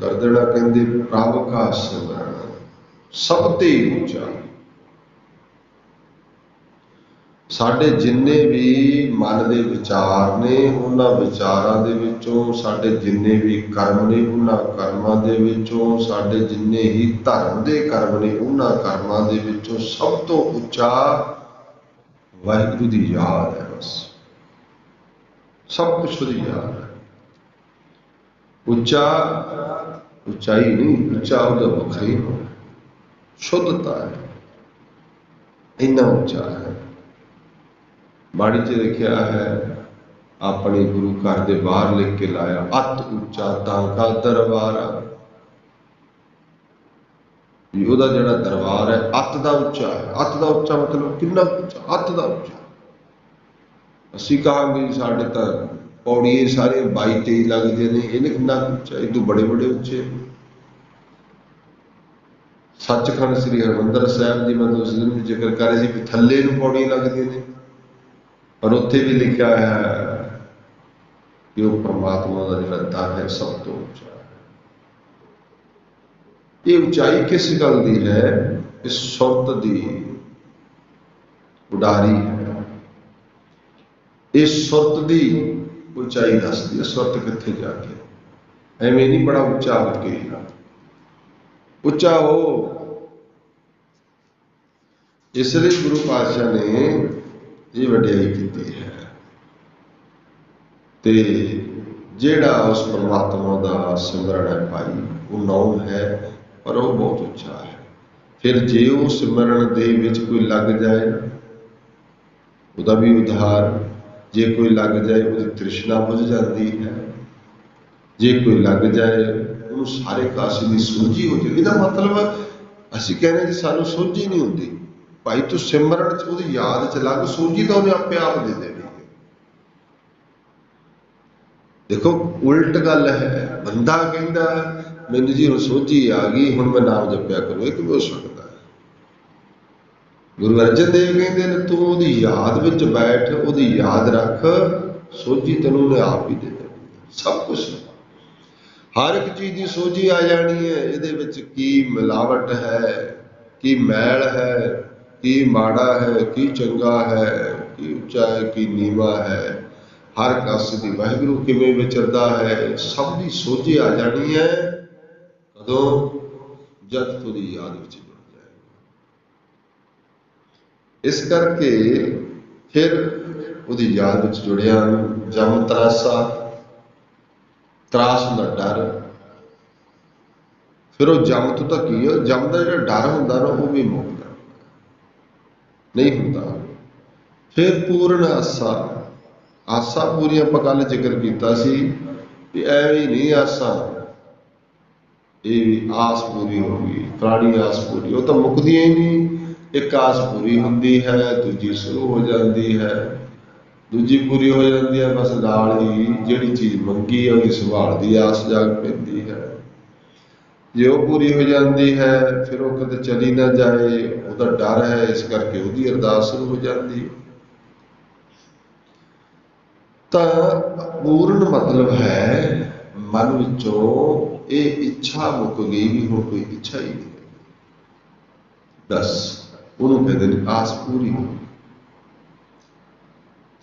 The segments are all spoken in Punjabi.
ਕਰ ਦੇਣਾ ਕਹਿੰਦੇ ਪ੍ਰਭ ਕਾ ਸਿਮਰਨ ਸਭ ਤੇ ਉੱਚਾ। ਸਾਡੇ ਜਿੰਨੇ ਵੀ ਮਨ ਦੇ ਵਿਚਾਰ ਨੇ, ਉਹਨਾਂ ਵਿਚਾਰਾਂ ਦੇ ਵਿੱਚੋਂ ਸਾਡੇ ਜਿੰਨੇ ਵੀ ਕਰਮ ਨੇ, ਉਹਨਾਂ ਕਰਮਾਂ ਦੇ ਵਿੱਚੋਂ ਸਾਡੇ ਜਿੰਨੇ ਹੀ ਧਰਮ ਦੇ ਕਰਮ ਨੇ, ਉਹਨਾਂ ਕਰਮਾਂ ਦੇ ਵਿੱਚੋਂ ਸਭ ਤੋਂ ਉੱਚਾ ਵਾਹਿਗੁਰੂ ਦੀ ਯਾਦ ਹੈ ਬਸ। ਸਭ ਕੁਝ ਉਹਦੀ ਯਾਦ ਹੈ। ਉੱਚਾ, ਉਚਾਈ ਨਹੀਂ, ਉੱਚਾ ਉਹਦਾ ਵੱਖਰੀ ਸ਼ੁੱਧਤਾ ਹੈ। ਇੰਨਾ ਉੱਚਾ ਹੈ। ਬਾਣੀ 'ਚ ਲਿਖਿਆ ਹੈ, ਆਪਣੇ ਗੁਰੂ ਘਰ ਦੇ ਬਾਹਰ ਲਿਖ ਕੇ ਲਾਇਆ, ਅਤ ਉੱਚਾ ਤਾਂ ਕਾ ਦਰਬਾਰ ਵੀ ਉਹਦਾ ਜਿਹੜਾ ਦਰਬਾਰ ਹੈ, ਅਤ ਦਾ ਉੱਚਾ ਹੈ। ਅਤ ਦਾ ਉੱਚਾ ਮਤਲਬ ਕਿੰਨਾ ਉੱਚਾ? ਅਤ ਦਾ ਉੱਚਾ। ਅਸੀਂ ਕਹਾਂਗੇ ਸਾਡੇ ਤਾਂ ਪੌੜੀਏ ਸਾਰੇ 22 23 ਲੱਗਦੇ ਨੇ, ਇਹਨੇ ਕਿੰਨਾ ਕੁ ਉੱਚਾ, ਇਹ ਤੋਂ ਬੜੇ ਬੜੇ ਉੱਚੇ ਸੱਚਖੰਡ ਸ੍ਰੀ ਹਰਿਮੰਦਰ ਸਾਹਿਬ ਦੀ ਮੈਂ ਉਸ ਦਿਨ ਵੀ ਜ਼ਿਕਰ ਕਰ ਰਹੀ ਸੀ ਵੀ ਥੱਲੇ ਨੂੰ ਪੌੜੀਆਂ ਲੱਗਦੀਆਂ ਨੇ, ਪਰ ਉੱਥੇ ਵੀ ਲਿਖਿਆ ਹੈ ਕਿ ਉਹ ਪਰਮਾਤਮਾ ਦਾ ਜਿਹੜਾ ਦਰ ਹੈ ਸਭ ਤੋਂ ਉੱਚਾ ਹੈ। ਇਹ ਉਚਾਈ ਕਿਸ ਗੱਲ ਦੀ ਹੈ? ਇਸ ਸੁਰਤ ਦੀ ਉਡਾਰੀ ਹੈ। ਇਸ ਸੁਰਤ ਦੀ ਉਚਾਈ ਦੱਸਦੀ ਹੈ ਸੁਰਤ ਕਿੱਥੇ ਜਾ ਕੇ? ਐਵੇਂ ਨਹੀਂ ਬੜਾ ਉੱਚਾ ਹੋ ਉੱਚਾ ਹੋ। ਇਸ ਲਈ ਗੁਰੂ ਪਾਤਸ਼ਾਹ ਨੇ ਇਹ ਵਡਿਆਈ ਕੀਤੀ ਹੈ। ਤੇ ਜਿਹੜਾ ਉਸ ਪਰਮਾਤਮਾ ਦਾ ਸਿਮਰਨ ਹੈ ਭਾਈ, ਉਹ ਨੌ ਹੈ, ਪਰ ਉਹ ਬਹੁਤ ਉੱਚਾ ਹੈ। ਫਿਰ ਜੇ ਉਹ ਸਿਮਰਨ ਦੇ ਵਿੱਚ ਕੋਈ ਲੱਗ ਜਾਏ, ਉਹਦਾ ਵੀ ਉਧਾਰ ਜੇ ਕੋਈ ਲੱਗ ਜਾਏ ਉਹਦੀ ਤ੍ਰਿਸ਼ਨਾ ਬੁਝ ਜਾਂਦੀ ਹੈ, ਜੇ ਕੋਈ ਲੱਗ ਜਾਏ ਉਹਨੂੰ ਸਾਰੇ ਕਾਸੇ ਦੀ ਸੂਝੀ ਹੋ ਜਾਂਦੀ ਇਹਦਾ ਮਤਲਬ ਅਸੀਂ ਕਹਿੰਦੇ ਜੀ ਸਾਨੂੰ ਸੋਝੀ ਨਹੀਂ ਹੁੰਦੀ। ਭਾਈ ਤੂੰ ਸਿਮਰਨ ਚ ਉਹਦੀ ਯਾਦ ਚ ਲੱਗ, ਸੂਝੀ ਤਾਂ ਉਹਨੇ ਆਪੇ ਆਪ ਦੇ ਦੇਣੀ ਹੈ। ਦੇਖੋ, ਉਲਟ ਗੱਲ ਹੈ, ਬੰਦਾ ਕਹਿੰਦਾ, ਮੈਨੂੰ ਜੀ ਹੁਣ ਸੋਝੀ ਆ ਗਈ, ਹੁਣ ਮੈਂ ਨਾਮ ਜਪਿਆ ਕਰੂੰ ਇਹ ਕਿਵੇਂ ਹੋ ਸਕਦਾ। ਗੁਰੂ ਅਰਜਨ ਦੇਵ ਕਹਿੰਦੇ ਨੇ, ਤੂੰ ਉਹਦੀ ਯਾਦ ਵਿੱਚ ਬੈਠ, ਉਹਦੀ ਯਾਦ ਰੱਖ, ਸੋਝੀ ਤੈਨੂੰ ਉਹਨੇ ਆਪ ਹੀ ਦੇ ਦੇਣੀ ਸਭ ਕੁਝ ਹਰ ਇੱਕ ਚੀਜ਼ ਦੀ ਸੋਝੀ ਆ ਜਾਣੀ ਹੈ, ਇਹਦੇ ਵਿੱਚ ਕੀ ਮਿਲਾਵਟ ਹੈ, ਕੀ ਮੈਲ ਹੈ, ਕੀ ਮਾੜਾ ਹੈ, ਕੀ ਚੰਗਾ ਹੈ, ਕੀ ਉੱਚਾ ਹੈ, ਕੀ ਨੀਵਾ ਹੈ। ਹਰ ਕਾਸੇ ਦੀ ਵਾਹਿਗੁਰੂ ਕਿਵੇਂ ਵਿਚਰਦਾ ਹੈ, ਸਭ ਦੀ ਸੋਝੀ ਆ ਜਾਣੀ ਹੈ, ਕਦੋਂ? ਜਦ ਤੁਦੀ ਯਾਦ ਵਿੱਚ ਇਸ ਕਰਕੇ ਫਿਰ ਉਹਦੀ ਯਾਦ ਵਿੱਚ ਜੁੜਿਆ ਜਮ ਤਰਾਸਾ, ਤਰਾਸ ਹੁੰਦਾ ਡਰ। ਫਿਰ ਉਹ ਜਮ ਤੋਂ ਤਾਂ ਕੀ ਹੈ ਜਮ ਦਾ ਜਿਹੜਾ ਡਰ ਹੁੰਦਾ ਨਾ, ਉਹ ਵੀ ਮੁੱਕਦਾ ਨਹੀਂ ਹੁੰਦਾ। ਫਿਰ ਪੂਰਨ ਆਸਾ। ਆਸਾ ਪੂਰੀ ਆਪਾਂ ਕੱਲ ਜ਼ਿਕਰ ਕੀਤਾ ਸੀ ਵੀ ਐਵੇਂ ਨਹੀਂ ਆਸਾ। ਇਹ ਵੀ ਆਸ ਪੂਰੀ ਹੋ ਗਈ ਫਲਾਣੀ ਆਸ ਪੂਰੀ। ਉਹ ਤਾਂ ਮੁੱਕਦੀਆਂ ਹੀ ਨਹੀਂ। ਇੱਕ ਆਸ ਪੂਰੀ ਹੁੰਦੀ ਹੈ, ਦੂਜੀ ਸ਼ੁਰੂ ਹੋ ਜਾਂਦੀ ਹੈ। ਦੂਜੀ ਪੂਰੀ ਹੋ ਜਾਂਦੀ ਹੈ, ਬਸ ਨਾਲ ਹੀ ਜਿਹੜੀ ਚੀਜ਼ ਮੰਗੀ ਹੈ, ਉਹਦੀ ਸੰਭਾਲ ਦੀ ਆਸ ਜਾਗ ਪੈਂਦੀ ਹੈ। ਜੇ ਉਹ ਪੂਰੀ ਹੋ ਜਾਂਦੀ ਹੈ, ਫਿਰ ਉਹ ਕਦੇ ਚਲੀ ਨਾ ਜਾਏ, ਉਹਦਾ ਡਰ ਹੈ, ਇਸ ਕਰਕੇ ਉਹਦੀ ਅਰਦਾਸ ਸ਼ੁਰੂ ਹੋ ਜਾਂਦੀ ਹੈ। ਤਾਂ ਪੂਰਨ ਮਤਲਬ ਹੈ, ਮਨ ਵਿੱਚੋਂ ਇਹ ਇੱਛਾ ਮੁੱਕ ਗਈ ਵੀ ਹੁਣ ਕੋਈ ਇੱਛਾ ਹੀ ਨਹੀਂ। ਬਸ ਉਹਨੂੰ ਕਹਿੰਦੇ ਨੇ, ਆਸ ਪੂਰੀ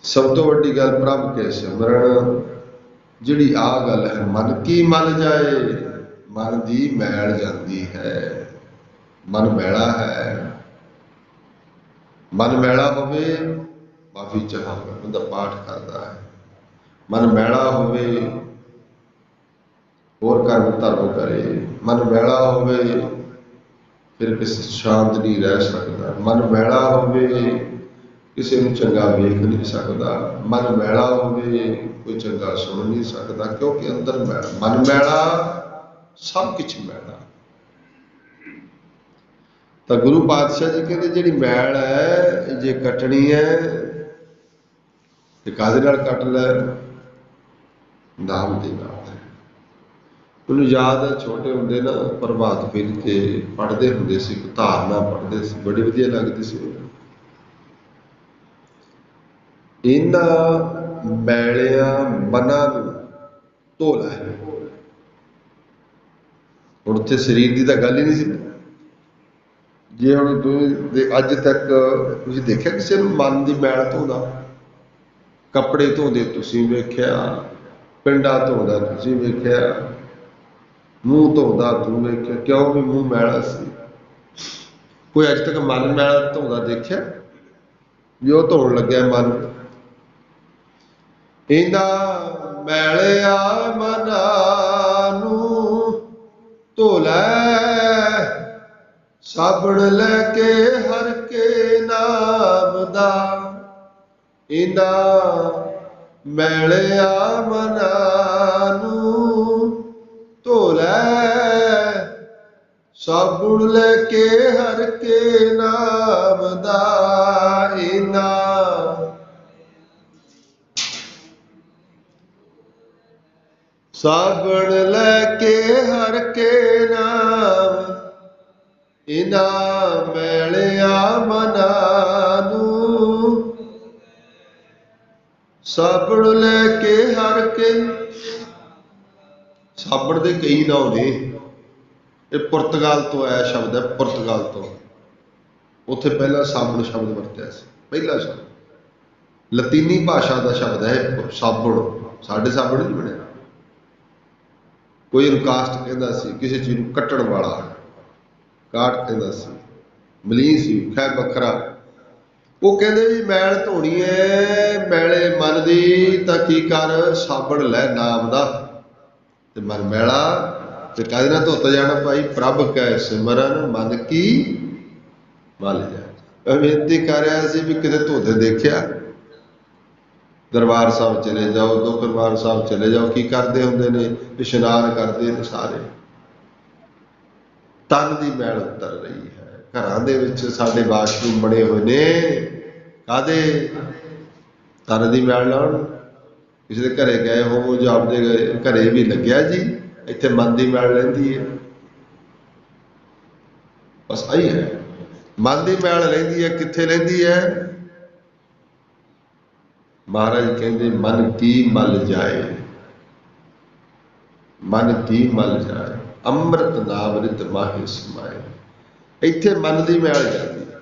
ਸਭ ਤੋਂ ਵੱਡੀ ਗੱਲ ਪ੍ਰਭ ਕੇ ਸਿਮਰਨ, ਜਿਹੜੀ ਆ ਗੱਲ ਹੈ, ਮਨ ਕੀ ਮਲ ਜਾਏ, ਮਨ ਦੀ ਮੈਲ ਜਾਂਦੀ ਹੈ। ਮਨ ਮੈਲਾ ਹੈ। ਮਨ ਮੈਲਾ ਹੋਵੇ, ਮਾਫੀ ਚਾਹਾਂਗਾ ਬੰਦਾ ਪਾਠ ਕਰਦਾ ਹੈ। ਮਨ ਮੈਲਾ ਹੋਵੇ, ਹੋਰ ਕਰਮ ਧਰਮ ਕਰੇ। ਮਨ ਮੈਲਾ ਹੋਵੇ ਫਿਰ ਕਿਸੇ ਸ਼ਾਂਤ ਨਹੀਂ ਰਹਿ ਸਕਦਾ। ਮਨ ਮੈਲਾ ਹੋਵੇ, ਕਿਸੇ ਨੂੰ ਚੰਗਾ ਵੇਖ ਨਹੀਂ ਸਕਦਾ। ਮਨ ਮੈਲਾ ਹੋਵੇ, ਕੋਈ ਚੰਗਾ ਸੁਣ ਨਹੀਂ ਸਕਦਾ, ਕਿਉਂਕਿ ਅੰਦਰ ਮੈਲਾ ਮਨ ਮੈਲਾ ਸਭ ਕੁਝ ਮੈਲਾ ਤਾਂ ਗੁਰੂ ਪਾਤਸ਼ਾਹ ਜੀ ਕਹਿੰਦੇ, ਜਿਹੜੀ ਮੈਲ ਹੈ ਜੇ ਕੱਟਣੀ ਹੈ, ਤੇ ਕਾਹਦੇ ਨਾਲ ਕੱਟ ਲੈ? ਨਾਮ ਦੇ ਨਾਲ। ਮੈਨੂੰ ਯਾਦ ਹੈ ਛੋਟੇ ਹੁੰਦੇ ਨਾ ਪ੍ਰਭਾਤ ਫੇਰੀ ਤੇ ਪੜ੍ਹਦੇ ਹੁੰਦੇ ਸੀ ਧਾਰਨਾ ਪੜ੍ਹਦੇ ਸੀ, ਬੜੀ ਵਧੀਆ ਲੱਗਦੀ ਸੀ ਇਹਨਾਂ ਮੈਲਿਆਂ ਮਨਾਂ ਨੂੰ ਧੋ ਲੈ ਹੁਣ ਉੱਥੇ ਸਰੀਰ ਦੀ ਤਾਂ ਗੱਲ ਹੀ ਨਹੀਂ ਸੀ। ਜੇ ਹੁਣ ਤੁਸੀਂ ਅੱਜ ਤੱਕ ਤੁਸੀਂ ਦੇਖਿਆ ਕਿਸੇ ਨੂੰ ਮਨ ਦੀ ਮੈਲ ਧੋਦਾ ਕੱਪੜੇ ਧੋਂਦੇ ਤੁਸੀਂ ਵੇਖਿਆ, ਪਿੰਡਾ ਧੋਦਾ ਤੁਸੀਂ ਵੇਖਿਆ ਮੂੰਹ ਧੋਦਾ ਤੂੰ ਵੇਖਿਆ ਕਿਉਂ ਵੀ ਮੂੰਹ ਮੈਲਾ ਸੀ? ਕੋਈ ਅੱਜ ਤੱਕ ਮਨ ਮੈਲਾ ਧੋਦਾ ਦੇਖਿਆ? ਵੀ ਉਹ ਧੋਣ ਲੱਗਿਆ ਮਨ। ਇਹਦਾ ਮੈਲਿਆ ਮਨਾਂ ਨੂੰ ਧੋ ਲੈ, ਸਾਬਣ ਲੈ ਕੇ ਹਰ ਕੇ ਨਾਮ ਦਾ। ਇਹਦਾ ਮੈਲਿਆ ਮਨਾਂ ਸਾਬੁਣ ਲੈ ਕੇ ਹਰ ਕੇ ਨਾਮ ਦਾ ਇਨਾ ਸਾਬਣ ਲੈ ਕੇ ਹਰ ਕੇ ਨਾਮ। ਇਨਾ ਮੈਲਿਆ ਮਨਾ ਨੂੰ। ਸਾਬਣ ਲੈ ਕੇ ਹਰ ਕੇ ਸਾਬਣ ਦੇ ਕਈ ਨਾਮ ਨੇ। ਇਹ ਪੁਰਤਗਾਲ ਤੋਂ ਆਇਆ ਸ਼ਬਦ ਹੈ, ਪੁਰਤਗਾਲ ਤੋਂ। ਉੱਥੇ ਪਹਿਲਾ ਸਾਬਣ ਸ਼ਬਦ ਵਰਤਿਆ ਸੀ, ਪਹਿਲਾ ਸ਼ਬਦ। ਲਤੀਨੀ ਭਾਸ਼ਾ ਦਾ ਸ਼ਬਦ ਹੈ ਸਾਬਣ। ਸਾਡੇ ਸਾਬਣ ਨਹੀਂ ਬਣਿਆ। ਕੋਈ ਕਾਸਟ ਕਹਿੰਦਾ ਸੀ, ਕਿਸੇ ਚੀਜ਼ ਨੂੰ ਕੱਟਣ ਵਾਲਾ ਕਾਟ ਕਹਿੰਦਾ ਸੀ, ਮਲੀਨ ਸੀ ਖੈ ਵੱਖਰਾ। ਉਹ ਕਹਿੰਦੇ ਵੀ ਮੈਲ ਧੋਣੀ ਐ ਮੈਲੇ ਮਨ ਦੀ ਤਾਂ ਕੀ ਕਰ, ਸਾਬਣ ਲੈ ਨਾਮ ਦਾ। ਤੇ ਮਨ ਮੈਲਾ ਤੇ ਕਾਹਦੇ ਨਾਲ ਧੋਤਾ ਜਾਣਾ ਭਾਈ, ਪ੍ਰਭ ਕੈ ਸਿਮਰਨ, ਮਨ ਕੀ ਮਲ ਜਾ ਬੇਨਤੀ ਕਰ ਰਿਹਾ ਸੀ ਵੀ ਕਿਤੇ ਧੋਤੇ ਦੇਖਿਆ। ਦਰਬਾਰ ਸਾਹਿਬ ਚਲੇ ਜਾਓ ਦੋ ਦਰਬਾਰ ਸਾਹਿਬ ਚਲੇ ਜਾਓ, ਕੀ ਕਰਦੇ ਹੁੰਦੇ ਨੇ? ਇਸ਼ਨਾਨ ਕਰਦੇ ਨੇ ਸਾਰੇ। ਤਨ ਦੀ ਮੈਲ ਉਤਰ ਰਹੀ ਹੈ। ਘਰਾਂ ਦੇ ਵਿੱਚ ਸਾਡੇ ਵਾਸ਼ਰੂਮ ਬਣੇ ਹੋਏ ਨੇ। ਕਾਦੇ ਤਨ ਦੀ ਮੈਲ ਲਾਉਣ ਕਿਸੇ ਦੇ ਘਰੇ ਗਏ ਹੋਵੋ ਜਾਂ ਆਪਦੇ ਘਰੇ ਵੀ ਲੱਗਿਆ ਜੀ। ਇੱਥੇ ਮਨ ਦੀ ਮੈਲ ਰਹਿੰਦੀ ਹੈ। ਬਸ ਆਈ ਹੈ। ਮਨ ਦੀ ਮੈਲ ਰਹਿੰਦੀ ਹੈ, ਕਿੱਥੇ ਰਹਿੰਦੀ ਹੈ? ਮਹਾਰਾਜ ਕਹਿੰਦੇ, ਮਨ ਕੀ ਮਲ ਜਾਏ। ਮਨ ਕੀ ਮਲ ਜਾਏ। ਅੰਮ੍ਰਿਤ ਨਾਮ ਰਿਤ ਮਾਹੇ ਸਮਾਏ। ਇੱਥੇ ਮਨ ਦੀ ਮੈਲ ਜਾਂਦੀ ਹੈ।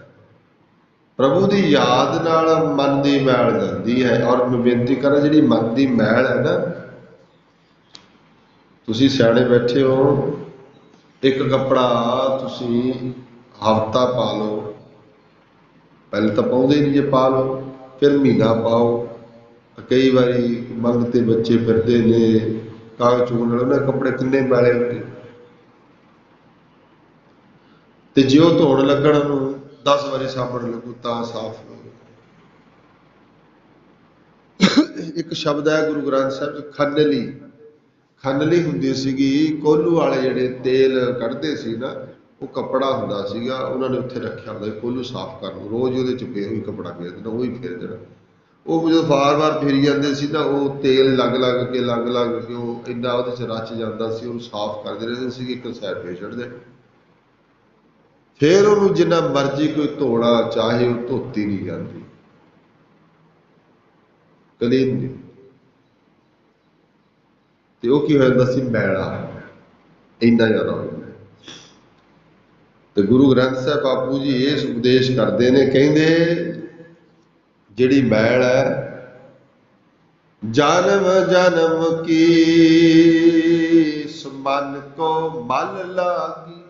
ਪ੍ਰਭੂ ਦੀ ਯਾਦ ਨਾਲ ਮਨ ਦੀ ਮੈਲ ਜਾਂਦੀ ਹੈ ਔਰ ਮੈਂ ਬੇਨਤੀ ਕਰਾਂ ਜਿਹੜੀ ਮਨ ਦੀ ਮੈਲ ਹੈ ਨਾ ਤੁਸੀਂ ਸਿਆਣੇ ਬੈਠੇ ਹੋ, ਇੱਕ ਕੱਪੜਾ ਤੁਸੀਂ ਹਫਤਾ ਪਾ ਲਓ। ਪਹਿਲੇ ਤਾਂ ਪਾਉਂਦੇ ਨਹੀਂ ਜੇ ਪਾ ਲਓ, ਫਿਰ ਮਹੀਨਾ ਪਾਓ। ਕਈ ਵਾਰੀ ਮੰਗ ਤੇ ਬੱਚੇ ਫਿਰਦੇ ਨੇ, ਕਾਗਜ਼ ਚੁਗਣ ਲਓ ਨਾ ਕੱਪੜੇ ਕਿੰਨੇ ਮੈਲੇ ਹੁੰਦੇ। ਤੇ ਜੇ ਉਹ ਧੋਣ ਲੱਗਣ ਨੂੰ 10 ਵਾਰੀ ਸਾਬਣ ਲੱਗੂ, ਤਾਂ ਸਾਫ਼ ਹੋ ਇੱਕ ਸ਼ਬਦ ਹੈ ਗੁਰੂ ਗ੍ਰੰਥ ਸਾਹਿਬ ਚ ਖੰਨਲੀ ਖੰਨਲੀ ਹੁੰਦੀ ਸੀਗੀ, ਕੋਲੂ ਵਾਲੇ ਜਿਹੜੇ ਤੇਲ ਕੱਢਦੇ ਸੀ ਨਾ, ਉਹ ਕੱਪੜਾ ਹੁੰਦਾ ਸੀਗਾ, ਉਹਨਾਂ ਨੇ ਉੱਥੇ ਰੱਖਿਆ ਹੁੰਦਾ ਕੋਲੂ ਸਾਫ਼ ਕਰਨ ਰੋਜ਼ ਉਹਦੇ ਚ ਫੇਰ ਵੀ ਕੱਪੜਾ ਫੇਰ ਦੇਣਾ ਉਹ ਹੀ ਫੇਰ ਦੇਣਾ ਉਹ ਜਦੋਂ ਵਾਰ-ਵਾਰ ਫੇਰੀ ਜਾਂਦੇ ਸੀ ਨਾ, ਉਹ ਤੇਲ ਲੱਗ ਲੱਗ ਕੇ ਲੱਗ ਲੱਗ ਕੇ ਉਹ ਇੰਨਾ ਉਹਦੇ ਚ ਰਚ ਜਾਂਦਾ ਸੀ, ਉਹਨੂੰ ਸਾਫ਼ ਕਰਦੇ ਰਹਿੰਦੇ ਸੀ ਇੱਕ ਸਾਈਡ ਫੇਰ ਛੱਡਦੇ ਫੇਰ ਉਹਨੂੰ ਜਿੰਨਾ ਮਰਜ਼ੀ ਕੋਈ ਧੋਣਾ ਚਾਹੇ ਉਹ ਧੋਤੀ ਨਹੀਂ ਜਾਂਦੀ। ਕਲੀਨ ਨਹੀਂ। ਤੇ ਉਹ ਕੀ ਹੋ ਜਾਂਦਾ ਸੀ? ਮੈਲਾ ਇੰਨਾ ਜ਼ਿਆਦਾ ਹੋ ਜਾਂਦਾ। ਤੇ ਗੁਰੂ ਗ੍ਰੰਥ ਸਾਹਿਬ ਬਾਪੂ ਜੀ ਇਹ ਉਪਦੇਸ਼ ਕਰਦੇ ਨੇ, ਕਹਿੰਦੇ, ਜਿਹੜੀ ਮੈਲ ਹੈ, ਜਨਮ ਜਨਮ ਕੀ ਸਮਨ ਕੋ ਮਲ ਲਾਗੀ।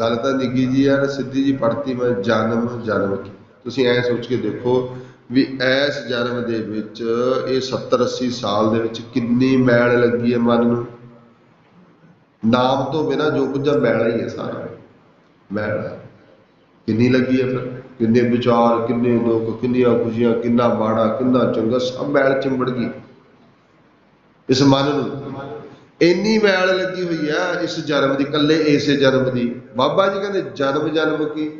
ਗੱਲ ਤਾਂ ਨਿੱਕੀ ਜੀ ਯਾਰ ਸਿੱਧੀ ਜੀ ਪੜਤੀ ਮੈਂ, ਜਨਮ ਜਨਮ ਕੀ। ਤੁਸੀਂ ਐ ਸੋਚ ਕੇ ਦੇਖੋ ਵੀ ਇਸ ਜਨਮ ਦੇ ਵਿੱਚ ਇਹ 70 80 ਸਾਲ ਦੇ ਵਿੱਚ ਕਿੰਨੀ ਮੈਲ ਲੱਗੀ ਹੈ ਮਨ ਨੂੰ? ਨਾਮ ਤੋਂ ਬਿਨਾ ਜੋ ਕੁਝ ਹੈ ਹੀ ਹੈ ਸਾਰਾ। ਮੈਲ ਹੈ। ਕਿੰਨੀ ਲੱਗੀ ਹੈ ਫਿਰ? ਕਿੰਨੇ ਵਿਚਾਰ, ਕਿੰਨੇ ਲੋਕ ਕਿੰਨੀਆਂ ਖੁਸ਼ੀਆਂ, ਕਿੰਨਾ ਮਾੜਾ, ਕਿੰਨਾ ਚੰਗਾ, ਸਭ ਮੈਲ ਚਿੰਬੜ ਗਈ। ਇਸ ਮਨ ਨੂੰ। ਇੰਨੀ ਮੈਲ ਲੱਗੀ ਹੋਈ ਆ ਇਸ ਜਨਮ ਦੀ ਕੱਲੇ ਇਸੇ ਜਨਮ ਦੀ। ਬਾਬਾ ਜੀ ਕਹਿੰਦੇ, ਜਨਮ ਜਨਮ ਕੀ?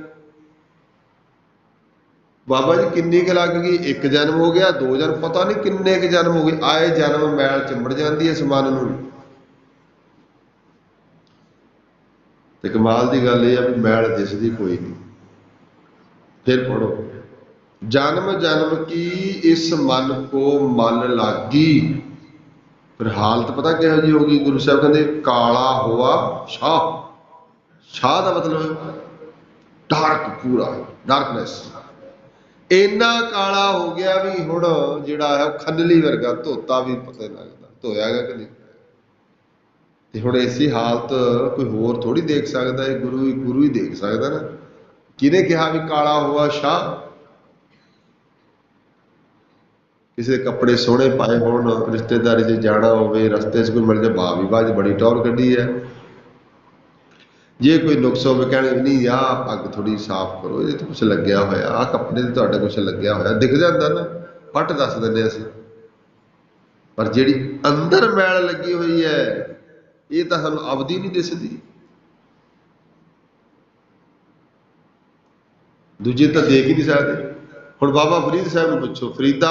ਬਾਬਾ ਜੀ ਕਿੰਨੀ ਕੁ ਲੱਗ ਗਈ? ਇੱਕ ਜਨਮ ਹੋ ਗਿਆ, ਦੋ ਜਨਮ, ਪਤਾ ਨਹੀਂ ਕਿੰਨੇ ਕੁ ਜਨਮ ਹੋ ਗਏ। ਆਏ ਜਨਮ ਮੈਲ ਚਿੰਬੜ ਜਾਂਦੀ ਹੈ ਮਨ ਨੂੰ। ਤੇ ਕਮਾਲ ਦੀ ਗੱਲ ਇਹ ਆ ਵੀ ਮੈਲ ਦਿਸਦੀ ਕੋਈ ਨਹੀਂ। ਫਿਰ ਪੜੋ ਜਨਮ ਜਨਮ ਕੀ ਇਸ ਮਨ ਕੋ ਮਨ ਲਾਗੀ? ਫਿਰ ਹਾਲਤ ਪਤਾ ਕਿਹੋ ਜੀ ਹੋ ਗਈ? ਗੁਰੂ ਸਾਹਿਬ ਕਹਿੰਦੇ, ਕਾਲਾ ਹੋਆ ਸ਼ਾਹ। ਸ਼ਾਹ ਦਾ ਮਤਲਬ ਡਾਰਕ, ਪੂਰਾ, ਡਾਰਕਨੈਸ। ਇੰਨਾ ਕਾਲਾ ਹੋ ਗਿਆ ਵੀ ਹੁਣ ਜਿਹੜਾ ਹੈ ਖੰਡਲੀ ਵਰਗਾ ਧੋਤਾ ਵੀ ਪਤਾ ਲੱਗਦਾ, ਧੋਇਆ ਗਿਆ ਕਿ ਨਹੀਂ। ਤੇ ਹੁਣ ਐਸੀ ਹਾਲਤ ਕੋਈ ਹੋਰ ਥੋੜੀ ਦੇਖ ਸਕਦਾ ਹੈ ਗੁਰੂ ਹੀ ਗੁਰੂ ਹੀ ਦੇਖ ਸਕਦਾ ਨਾ। ਕਿਹਨੇ ਕਿਹਾ ਵੀ ਕਾਲਾ ਹੋਆ ਸ਼ਾਹ? ਕਿਸੇ ਕੱਪੜੇ ਸੋਹਣੇ ਪਾਏ ਹੋਣ, ਰਿਸ਼ਤੇਦਾਰੀ 'ਚ ਜਾਣਾ ਹੋਵੇ, ਰਸਤੇ 'ਚ ਕੋਈ ਮਿਲ ਜਾ ਬਾ ਵੀ ਬਾਜ ਬੜੀ ਟੌਰ ਕੱਢੀ ਹੈ। ਜੇ ਕੋਈ ਨੁਕਸ ਹੋਵੇ ਕਹਿਣਗੇ ਨਹੀਂ, ਆਹ ਪੱਗ ਥੋੜੀ ਸਾਫ਼ ਕਰੋ ਇਹਦੇ ਤੇ ਕੁਝ ਲੱਗਿਆ ਹੋਇਆ, ਆਹ ਕੱਪੜੇ ਤੇ ਤੁਹਾਡੇ ਕੁਝ ਲੱਗਿਆ ਹੋਇਆ। ਦਿਖ ਜਾਂਦਾ ਨਾ, ਪੱਟ ਦੱਸ ਦਿੰਦੇ ਅਸੀਂ। ਪਰ ਜਿਹੜੀ ਅੰਦਰ ਮੈਲ ਲੱਗੀ ਹੋਈ ਹੈ, ਇਹ ਤਾਂ ਸਾਨੂੰ ਅਵਧੀ ਨਹੀਂ ਦਿਸਦੀ। ਦੂਜੇ ਤਾਂ ਦੇਖ ਹੀ ਨਹੀਂ ਸਕਦੇ। ਹੁਣ ਬਾਬਾ ਫਰੀਦ ਸਾਹਿਬ ਨੂੰ ਪੁੱਛੋ, ਫਰੀਦਾ,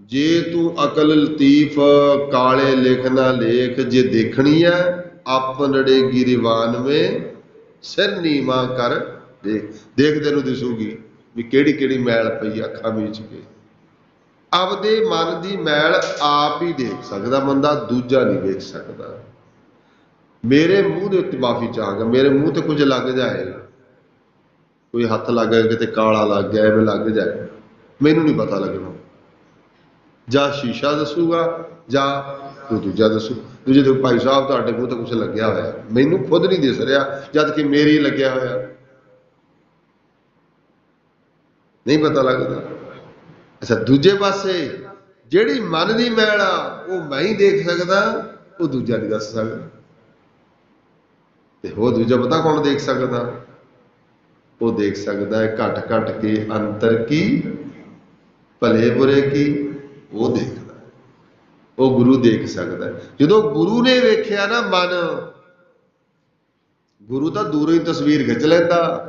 ਜੇ ਤੂੰ ਅਕਲ, ਲਤੀਫ, ਕਾਲੇ ਲਿਖ ਨਾ ਲੇਖ, ਜੇ ਦੇਖਣੀ ਹੈ ਆਪਨੜੇ ਗਿਰਵਾਨ ਮੇ ਸਿਰ ਨੀਵਾ ਕਰ ਦੇਖ ਦੇਖਦੇ ਨੂੰ ਦਿਸੂਗੀ ਵੀ ਕਿਹੜੀ ਕਿਹੜੀ ਮੈਲ ਪਈ ਅੱਖਾਂ ਵਿੱਚ ਕੇ। ਆਪਦੇ ਮਨ ਦੀ ਮੈਲ ਆਪ ਹੀ ਦੇਖ ਸਕਦਾ ਬੰਦਾ, ਦੂਜਾ ਨਹੀਂ ਦੇਖ ਸਕਦਾ। ਮੇਰੇ ਮੂੰਹ ਦੇ ਉੱਤੇ ਮਾਫੀ ਚਾਹਾਂਗਾ, ਮੇਰੇ ਮੂੰਹ ਤੇ ਕੁਝ ਲੱਗ ਜਾਏ ਕੋਈ ਹੱਥ ਲੱਗ ਗਿਆ ਕਿਤੇ ਕਾਲਾ ਲੱਗ ਗਿਆ ਐਵੇਂ ਲੱਗ ਜਾਏ। ਮੈਨੂੰ ਨਹੀਂ ਪਤਾ ਲੱਗਣਾ। ਜਾਂ ਸ਼ੀਸ਼ਾ ਦੱਸੂਗਾ, ਜਾਂ ਕੋਈ ਦੂਜਾ ਦੱਸੋ? ਦੂਜੇ ਦੇ ਭਾਈ ਸਾਹਿਬ ਤੁਹਾਡੇ ਮੂੰਹ ਤੇ ਕੁਝ ਲੱਗਿਆ ਹੋਇਆ। ਮੈਨੂੰ ਖੁਦ ਨਹੀਂ ਦਿਸ ਰਿਹਾ, ਜਦ ਕਿ ਮੇਰੀ ਲੱਗਿਆ ਹੋਇਆ। ਨਹੀਂ ਪਤਾ ਲੱਗਦਾ। ਅੱਛਾ, ਦੂਜੇ ਪਾਸੇ ਜਿਹੜੀ ਮਨ ਦੀ ਮੈਲ ਆ, ਉਹ ਮੈਂ ਹੀ ਦੇਖ ਸਕਦਾ, ਉਹ ਦੂਜਾ ਨਹੀਂ ਦੱਸ ਸਕਦਾ। ਤੇ ਉਹ ਦੂਜਾ ਪਤਾ ਕੌਣ ਦੇਖ ਸਕਦਾ? ਉਹ ਦੇਖ ਸਕਦਾ ਹੈ ਘਟ ਘਟ ਕੇ ਅੰਤਰ ਕੀ, ਭਲੇ ਬੁਰੇ ਕੀ, ਉਹ ਦੇਖ ਉਹ ਗੁਰੂ ਦੇਖ ਸਕਦਾ ਜਦੋਂ ਗੁਰੂ ਨੇ ਵੇਖਿਆ ਨਾ ਮਨ, ਗੁਰੂ ਤਾਂ ਦੂਰੋਂ ਹੀ ਤਸਵੀਰ ਖਿੱਚ ਲੈਂਦਾ।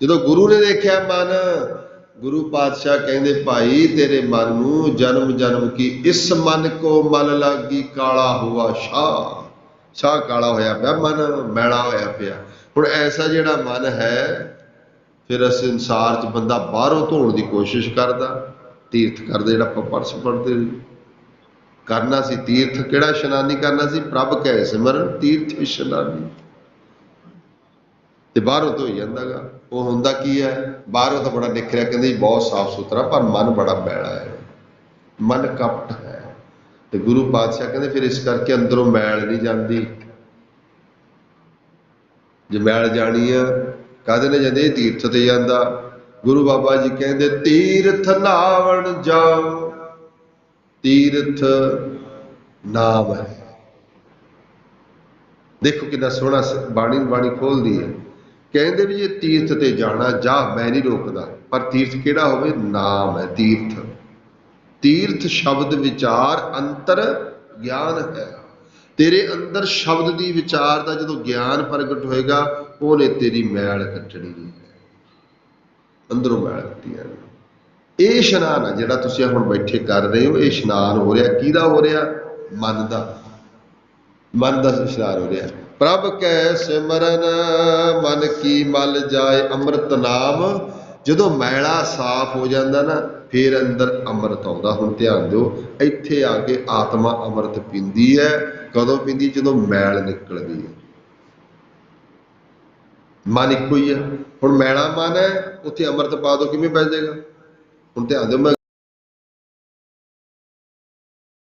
ਜਦੋਂ ਗੁਰੂ ਨੇ ਦੇਖਿਆ ਮਨ, ਗੁਰੂ ਪਾਤਸ਼ਾਹ ਕਹਿੰਦੇ, ਭਾਈ, ਤੇਰੇ ਮਨ ਨੂੰ ਜਨਮ ਜਨਮ ਕੀ ਇਸ ਮਨ ਕੋ ਮਨ ਲਾਗੀ ਕਾਲਾ ਹੁਆ ਸ਼ਾਹ? ਸ਼ਾਹ ਕਾਲਾ ਹੋਇਆ ਪਿਆ ਮਨ, ਮੈਲਾ ਹੋਇਆ ਪਿਆ। ਹੁਣ ਐਸਾ ਜਿਹੜਾ ਮਨ ਹੈ, ਫਿਰ ਇਸ ਸੰਸਾਰ 'ਚ ਬੰਦਾ ਬਾਹਰੋਂ ਧੋਣ ਦੀ ਕੋਸ਼ਿਸ਼ ਕਰਦਾ, ਤੀਰਥ ਕਰਦੇ ਜਿਹੜਾ ਆਪਾਂ ਪਰਸ ਪੜਦੇ ਕਰਨਾ ਸੀ ਤੀਰਥ, ਕਿਹੜਾ ਇਸ਼ਨਾਨੀ ਕਰਨਾ ਸੀ? ਪ੍ਰਭ ਕੈ ਸਿਮਰਨ ਤੀਰਥ ਇਸ਼ਨਾਨੀ ਤੇ ਬਾਹਰੋਂ ਧੋਈ ਜਾਂਦਾਗਾ। ਉਹ ਹੁੰਦਾ ਕੀ ਹੈ? ਬਾਹਰੋਂ ਤਾਂ ਬੜਾ ਨਿਖਰਿਆ ਕਹਿੰਦੇ ਬਹੁਤ ਸਾਫ਼ ਸੁਥਰਾ, ਪਰ ਮਨ ਬੜਾ ਮੈਲਾ ਹੈ। ਮਨ ਕਪਟ ਹੈ। ਤੇ ਗੁਰੂ ਪਾਤਸ਼ਾਹ ਕਹਿੰਦੇ, ਫਿਰ ਇਸ ਕਰਕੇ ਅੰਦਰੋਂ ਮੈਲ ਨਹੀਂ ਜਾਂਦੀ। ਜੇ ਮੈਲ ਜਾਣੀ ਆ, ਕਾਹਦੇ ਨਾਲ ਜਾਂਦੇ? ਤੀਰਥ ਤੇ ਜਾਂਦਾ। ਗੁਰੂ ਬਾਬਾ ਜੀ ਕਹਿੰਦੇ, ਤੀਰਥ ਨਾਵਣ ਜਾਓ ਤੀਰਥ ਨਾਮ ਹੈ। ਦੇਖੋ ਕਿੰਨਾ ਸੋਹਣਾ ਬਾਣੀ ਬਾਣੀ ਖੋਲਦੀ ਹੈ। ਕਹਿੰਦੇ ਵੀ ਜੇ ਤੀਰਥ ਤੇ ਜਾਣਾ ਜਾ ਮੈਂ ਨਹੀਂ ਰੋਕਦਾ, ਪਰ ਤੀਰਥ ਕਿਹੜਾ ਹੋਵੇ? ਨਾਮ ਹੈ, ਤੀਰਥ। ਤੀਰਥ ਸ਼ਬਦ ਵਿਚਾਰ ਅੰਤਰ ਗਿਆਨ ਹੈ। ਤੇਰੇ ਅੰਦਰ ਸ਼ਬਦ ਦੀ ਵਿਚਾਰ ਦਾ ਜਦੋਂ ਗਿਆਨ ਪ੍ਰਗਟ ਹੋਏਗਾ, ਉਹਨੇ ਤੇਰੀ ਮੈਲ ਕੱਟਣੀ ਹੈ। ਅੰਦਰੋਂ ਮੈਲ ਕੱਟੀ ਹੈ ਇਹ ਇਸ਼ਨਾਨ ਆ, ਜਿਹੜਾ ਤੁਸੀਂ ਹੁਣ ਬੈਠੇ ਕਰ ਰਹੇ ਹੋ, ਇਹ ਇਸ਼ਨਾਨ ਹੋ ਰਿਹਾ। ਕਿਹਦਾ ਹੋ ਰਿਹਾ? ਮਨ ਦਾ। ਮਨ ਦਾ ਇਸ਼ਨਾਨ ਹੋ ਰਿਹਾ। ਪ੍ਰਭ ਕੈ ਸਿਮਰਨ, ਮਨ ਕੀ ਮਲ ਜਾਏ ਅੰਮ੍ਰਿਤ ਨਾਮ। ਜਦੋਂ ਮੈਲਾ ਸਾਫ਼ ਹੋ ਜਾਂਦਾ ਨਾ, ਫਿਰ ਅੰਦਰ ਅੰਮ੍ਰਿਤ ਆਉਂਦਾ। ਹੁਣ ਧਿਆਨ ਦਿਓ, ਇੱਥੇ ਆ ਕੇ ਆਤਮਾ ਅੰਮ੍ਰਿਤ ਪੀਂਦੀ ਹੈ। ਕਦੋਂ ਪੀਂਦੀ? ਜਦੋਂ ਮੈਲ ਨਿਕਲਦੀ ਹੈ। ਮਨ ਇੱਕੋ ਹੀ ਹੈ ਹੁਣ ਮੈਲਾ ਮਨ ਹੈ, ਉੱਥੇ ਅੰਮ੍ਰਿਤ ਪਾ ਦੋ ਕਿਵੇਂ ਪੈ ਜਾਏਗਾ? ਹੁਣ ਧਿਆਨ ਦਿਓ ਮੈਂ